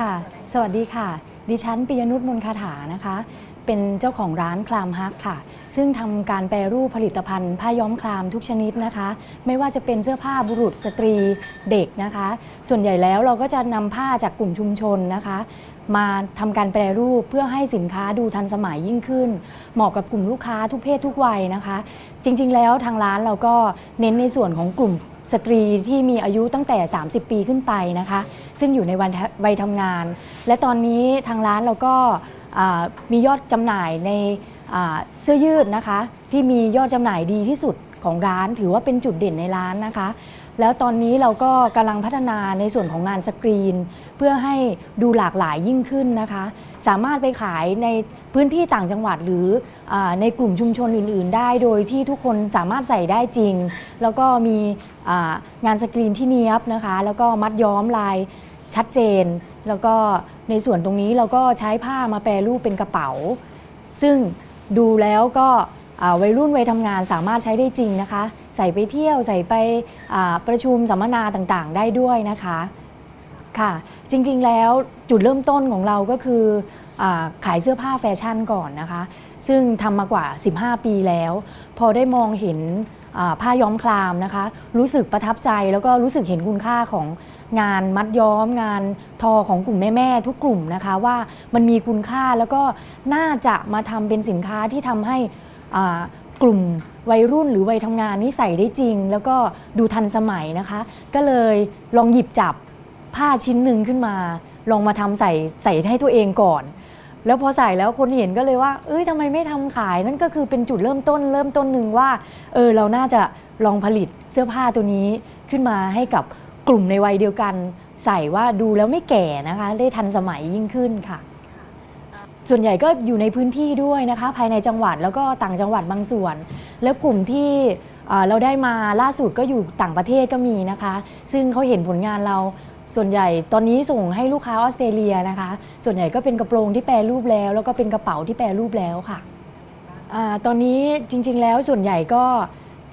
ค่ะ สวัสดีค่ะ ดิฉันปิยนุชมนคาถานะคะ เป็นเจ้าของร้านคลามฮักค่ะ ซึ่งทำการแปรรูปผลิตภัณฑ์ผ้าย้อมคลามทุกชนิดนะคะ ไม่ว่าจะเป็นเสื้อผ้าบุรุษสตรีเด็กนะคะ ส่วนใหญ่แล้วเราก็จะนำผ้าจากกลุ่มชุมชนนะคะ มาทำการแปรรูปเพื่อให้สินค้าดูทันสมัยยิ่งขึ้น เหมาะกับกลุ่มลูกค้าทุกเพศทุกวัยนะคะ จริงๆ แล้วทางร้านเราก็เน้นในส่วนของกลุ่ม สตรีที่มีอายุตั้งแต่ 30 ปีขึ้นไปนะคะ ซึ่งอยู่ในวันวัยทำงาน และตอนนี้ทางร้านเราก็มียอดจำหน่ายในเสื้อยืดนะคะ ที่มียอดจำหน่ายดีที่สุดของร้าน ถือว่าเป็นจุดเด่นในร้านนะคะ แล้วตอนนี้เราก็กำลังพัฒนาในส่วนของงานสกรีน เพื่อให้ดูหลากหลายยิ่งขึ้นนะคะ สามารถไปขายในพื้นที่ต่างจังหวัดหรืออในกลุ่มชุมชนอื่น ๆ ได้ โดยที่ทุกคนสามารถใส่ได้จริง แล้วก็มีงานสกรีนที่เนี้ยบนะคะ แล้วก็มัดย้อมลายชัดเจน แล้วก็ในส่วนตรงนี้เราก็ใช้ผ้ามาแปรรูปเป็นกระเป๋า ซึ่งดูแล้วก็วัยรุ่นวัยทำงานสามารถใช้ได้จริงนะคะ ส่ไปเที่ยวใส่ไปประชุมสัมมนาต่างๆ ได้ด้วยนะคะค่ะจริงๆแล้วจุดเริ่มต้นของเราก็คืออขายเสื้อผ้าแฟชั่นก่อนนะคะ ซึ่งทำมากว่า 15 ปีแล้ว พอได้มองเห็นผ้าย้อมคลามนะคะ รู้สึกประทับใจแล้วก็รู้สึกเห็นคุณค่าของงานมัดย้อม งานทอของกลุ่มแม่ ๆ ทุกกลุ่มนะคะว่ามันมีคุณค่าแล้วก็น่าจะมาทำเป็นสินค้าที่ทำให้กลุ่ม วัยรุ่นหรือวัยทำงานนี่ใส่ได้จริง แล้วก็ดูทันสมัยนะคะ ก็เลยลองหยิบจับผ้าชิ้นหนึ่งขึ้นมา ลองมาทำใส่ใส่ให้ตัวเองก่อน แล้วพอใส่แล้วคนเห็นก็เลยว่า เอ้ยทำไมไม่ทำขาย นั่นก็คือเป็นจุดเริ่มต้น เริ่มต้นหนึ่งว่า เออเราน่าจะลองผลิตเสื้อผ้าตัวนี้ขึ้นมาให้กับกลุ่มในวัยเดียวกัน ใส่ว่าดูแล้วไม่แก่นะคะ ได้ทันสมัยยิ่งขึ้นค่ะ ส่วนใหญ่ก็อยู่ในพื้นที่ด้วยนะคะ ภายในจังหวัดแล้วก็ต่างจังหวัดบางส่วน แล้วกลุ่มที่เราได้มาล่าสุดก็อยู่ต่างประเทศก็มีนะคะ ซึ่งเขาเห็นผลงานเราส่วนใหญ่ตอนนี้ส่งให้ลูกค้าออสเตรเลียนะคะ ส่วนใหญ่ก็เป็นกระโปรงที่แปรรูปแล้ว แล้วก็เป็นกระเป๋าที่แปรรูปแล้วค่ะอตอนนี้จริงๆแล้วส่วนใหญ่ก็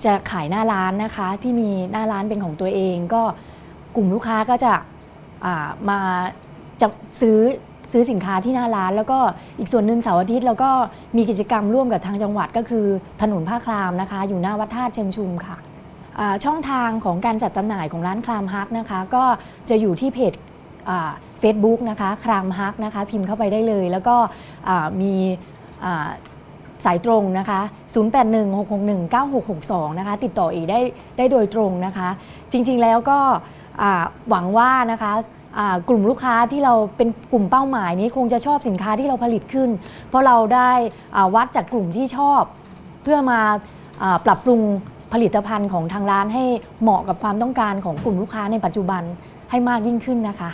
จะขายหน้าร้านนะคะที่มีหน้าร้านเป็นของตัวเอง ก็กลุ่มลูกค้าก็จะมาจะซื้อ ซื้อสินค้าที่หน้าร้าน แล้วก็อีกส่วนหนึ่งเสาร์อาทิตย์เราก็มีกิจกรรมร่วมกับทางจังหวัดก็คือถนนผ้าครามนะคะ อยู่หน้าวัดธาตุเชิงชุมค่ะช่องทางของการจัดจำหน่ายของร้านคลามฮักนะคะ ก็จะอยู่ที่เพจเฟซบุ๊กนะคะคลามฮักนะคะพิมพ์เข้าไปได้เลย แล้วก็มีสายตรงนะคะ 0816619662 นะคะ ติดต่ออีกได้ได้โดยตรงนะคะ จริงๆแล้วก็หวังว่านะคะ กลุ่มลูกค้าที่เราเป็นกลุ่มเป้าหมายนี้คงจะชอบสินค้าที่เราผลิตขึ้น เพราะเราได้วัดจากกลุ่มที่ชอบ เพื่อมาอ่าปรับปรุงผลิตภัณฑ์ของทางร้านให้เหมาะกับความต้องการของกลุ่มลูกค้าในปัจจุบันให้มากยิ่งขึ้นนะคะ